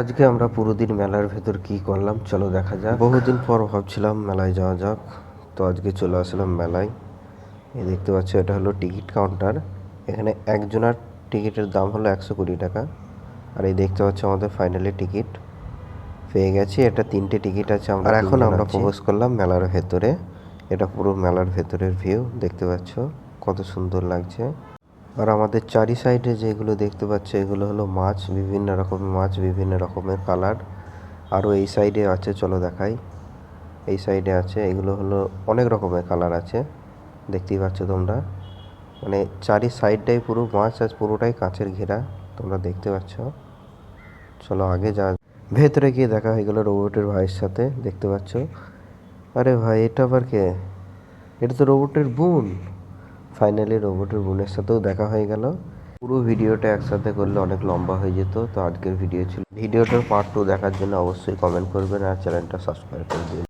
আজকে আমরা পুরো দিন মেলার ভেতর কি করলাম চলো দেখা যাক। বহুদিন পর ভাবছিলাম মেলায় যাওয়া যাক তো আজকে চলে আসলাম মেলায়। এই দেখতে পাচ্ছ এটা হলো টিকিট কাউন্টার। এখানে একজনের টিকিটের দাম হলো একশো কুড়ি টাকা। আর এই দেখতে পাচ্ছ আমাদের ফাইনালি টিকিট। পেয়ে গেছি এটা তিনটে টিকিট আছে আমরা আর এখন আমরা প্রবেশ করলাম মেলার ভেতরে। এটা পুরো মেলার ভেতরের ভিউ দেখতে পাচ্ছ কত সুন্দর লাগছে। আর আমাদের চারি সাইডে যেগুলো দেখতে পাচ্ছ, এগুলো হলো মাছ, বিভিন্ন রকমের মাছ, বিভিন্ন রকমের কালার। আরও এই সাইডে আছে, চলো দেখাই। এই সাইডে আছে, এগুলো হলো অনেক রকমের কালার আছে। দেখতেই পাচ্ছ তোমরা? মানে চারি সাইডটাই পুরো মাছ আর পুরোটাই কাঁচের ঘেরা, তোমরা দেখতে পাচ্ছ? চলো আগে যা, ভেতরে গিয়ে দেখা হয়ে গেল রোবটের ভাইয়ের সাথে, দেখতে পাচ্ছ? আরে ভাই, এটা আবার কে? এটা তো রোবটের বোন। ফাইনালি রোবটের বোনের সাথেও দেখা হয়ে গেল। পুরো ভিডিওটা একসাথে করলে অনেক লম্বা হয়ে যেত, তো আজকের ভিডিও ছিল। ভিডিওটার পার্ট টু দেখার জন্য অবশ্যই কমেন্ট করবেন আর চ্যানেলটা সাবস্ক্রাইব করে দিন